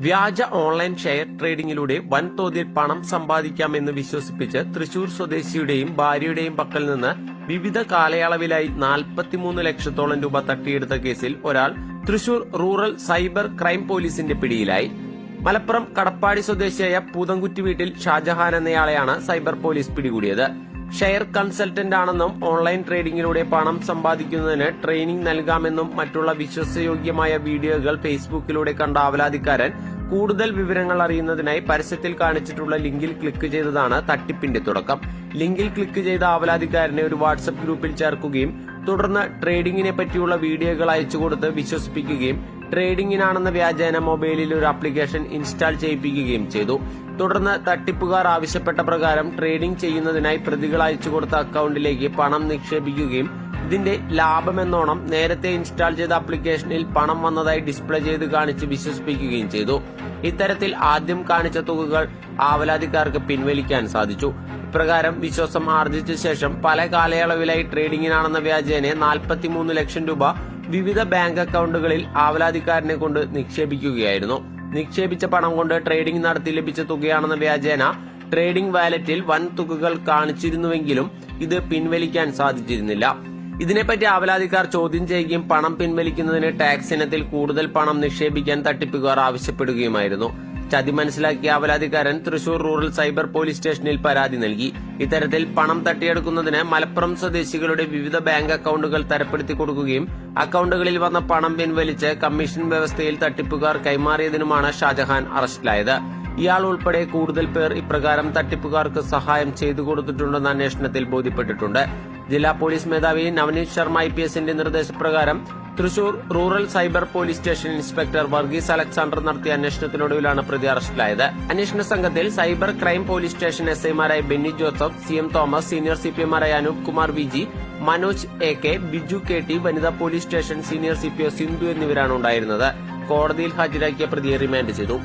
വ്യാജ online share ട്രേഡിംഗിലൂടെ വൻതോതിൽ പണം സമ്പാദിക്കാമെന്ന് വിശ്വസിപ്പിച്ച് തൃശൂർ സ്വദേശിയുടെയും ഭാര്യയുടെയും പക്കൽ നിന്ന് വിവിധ കാലയളവിലായി നാൽപ്പത്തിമൂന്ന് ലക്ഷത്തോളം രൂപ തട്ടിയെടുത്ത കേസിൽ ഒരാൾ തൃശൂർ റൂറൽ സൈബർ ക്രൈം പോലീസിന്റെ പിടിയിലായി. മലപ്പുറം കടപ്പാടി സ്വദേശിയായ പൂതംകുറ്റി വീട്ടിൽ ഷാജഹാൻ എന്നയാളെയാണ് സൈബർ പോലീസ് പിടികൂടിയത്. ഷെയർ കൺസൾട്ടന്റ് ആണെന്നും ഓൺലൈൻ ട്രേഡിംഗിലൂടെ പണം സമ്പാദിക്കുന്നതിന് ട്രെയിനിംഗ് നൽകാമെന്നും മറ്റുള്ള വിശ്വസയോഗ്യമായ വീഡിയോകൾ ഫേസ്ബുക്കിലൂടെ കണ്ട അവലാതിക്കാരൻ കൂടുതൽ വിവരങ്ങൾ അറിയുന്നതിനായി പരസ്യത്തിൽ കാണിച്ചിട്ടുള്ള ലിങ്കിൽ ക്ലിക്ക് ചെയ്തതാണ് തട്ടിപ്പിന്റെ തുടക്കം. ലിങ്കിൽ ക്ലിക്ക് ചെയ്ത അവലാതിക്കാരനെ ഒരു വാട്സപ്പ് ഗ്രൂപ്പിൽ ചേർക്കുകയും തുടർന്ന് ട്രേഡിംഗിനെ പറ്റിയുള്ള വീഡിയോകൾ അയച്ചു കൊടുത്ത് വിശ്വസിപ്പിക്കുകയും ട്രേഡിംഗിനാണെന്ന വ്യാജേന മൊബൈലിൽ ഒരു ആപ്ലിക്കേഷൻ ഇൻസ്റ്റാൾ ചെയ്യിപ്പിക്കുകയും ചെയ്തു. തുടർന്ന് തട്ടിപ്പുകാർ ആവശ്യപ്പെട്ട പ്രകാരം ട്രേഡിംഗ് ചെയ്യുന്നതിനായി പ്രതികൾ അയച്ചു കൊടുത്ത അക്കൗണ്ടിലേക്ക് പണം നിക്ഷേപിക്കുകയും ഇതിന്റെ ലാഭമെന്നോണം നേരത്തെ ഇൻസ്റ്റാൾ ചെയ്ത ആപ്ലിക്കേഷനിൽ പണം വന്നതായി ഡിസ്പ്ലേ ചെയ്ത് കാണിച്ച് വിശ്വസിപ്പിക്കുകയും ചെയ്തു. ഇത്തരത്തിൽ ആദ്യം കാണിച്ച തുകകൾ ആവലാതിക്കാർക്ക് പിൻവലിക്കാൻ സാധിച്ചു. ഇപ്രകാരം വിശ്വാസം ആർജിച്ച ശേഷം പല കാലയളവിലായി ട്രേഡിംഗിനാണെന്ന വ്യാജേനെ നാൽപ്പത്തിമൂന്ന് ലക്ഷം രൂപ വിവിധ ബാങ്ക് അക്കൗണ്ടുകളിൽ ആവലാതിക്കാരനെ കൊണ്ട് നിക്ഷേപിക്കുകയായിരുന്നു. നിക്ഷേപിച്ച പണം കൊണ്ട് ട്രേഡിംഗ് നടത്തി ലഭിച്ച തുകയാണെന്ന വ്യാജേന ട്രേഡിംഗ് വാലറ്റിൽ വൻ തുകകൾ കാണിച്ചിരുന്നുവെങ്കിലും ഇത് പിൻവലിക്കാൻ സാധിച്ചിരുന്നില്ല. ഇതിനെപ്പറ്റി ആവലാതിക്കാർ ചോദ്യം ചെയ്യുകയും പണം പിൻവലിക്കുന്നതിന് ടാക്സ് ഇനത്തിൽ കൂടുതൽ പണം നിക്ഷേപിക്കാൻ തട്ടിപ്പുകാർ ആവശ്യപ്പെടുകയുമായിരുന്നു. ചതി മനസ്സിലാക്കിയ ആവലാതിക്കാരൻ തൃശൂർ റൂറൽ സൈബർ പോലീസ് സ്റ്റേഷനിൽ പരാതി നൽകി. ഇത്തരത്തിൽ പണം തട്ടിയെടുക്കുന്നതിന് മലപ്പുറം സ്വദേശികളുടെ വിവിധ ബാങ്ക് അക്കൌണ്ടുകൾ തരപ്പെടുത്തി കൊടുക്കുകയും അക്കൌണ്ടുകളിൽ വന്ന പണം പിൻവലിച്ച് കമ്മീഷൻ വ്യവസ്ഥയിൽ തട്ടിപ്പുകാർ കൈമാറിയതിനുമാണ് ഷാജഹാൻ അറസ്റ്റിലായത്. ഇയാൾ ഉൾപ്പെടെ കൂടുതൽ പേർ ഇപ്രകാരം തട്ടിപ്പുകാർക്ക് സഹായം ചെയ്തു കൊടുത്തിട്ടുണ്ടെന്ന് അന്വേഷണത്തിൽ ബോധ്യപ്പെട്ടിട്ടുണ്ട്. ജില്ലാ പോലീസ് മേധാവി നവനീത് ശർമ്മ ഐ പി എസിന്റെ നിർദ്ദേശപ്രകാരം Thrissur rural cyber police station inspector Varghese Alexander നടത്തിയ അന്വേഷണത്തിനൊടുവിലാണ് പ്രതി അറസ്റ്റിലായത് അന്വേഷണ സംഘത്തിൽ cyber crime police station S ഐമാരായ Benny Joseph C M Thomas senior C P എമാരായ Anoop Kumar V G Manoj A K Biju K T വനിതാ police station senior C P O Sindhu എന്നിവരാണ് ഉണ്ടായിരുന്നത്. കോടതിയിൽ ഹാജരാക്കിയ പ്രതിയെ റിമാൻഡ് ചെയ്തു.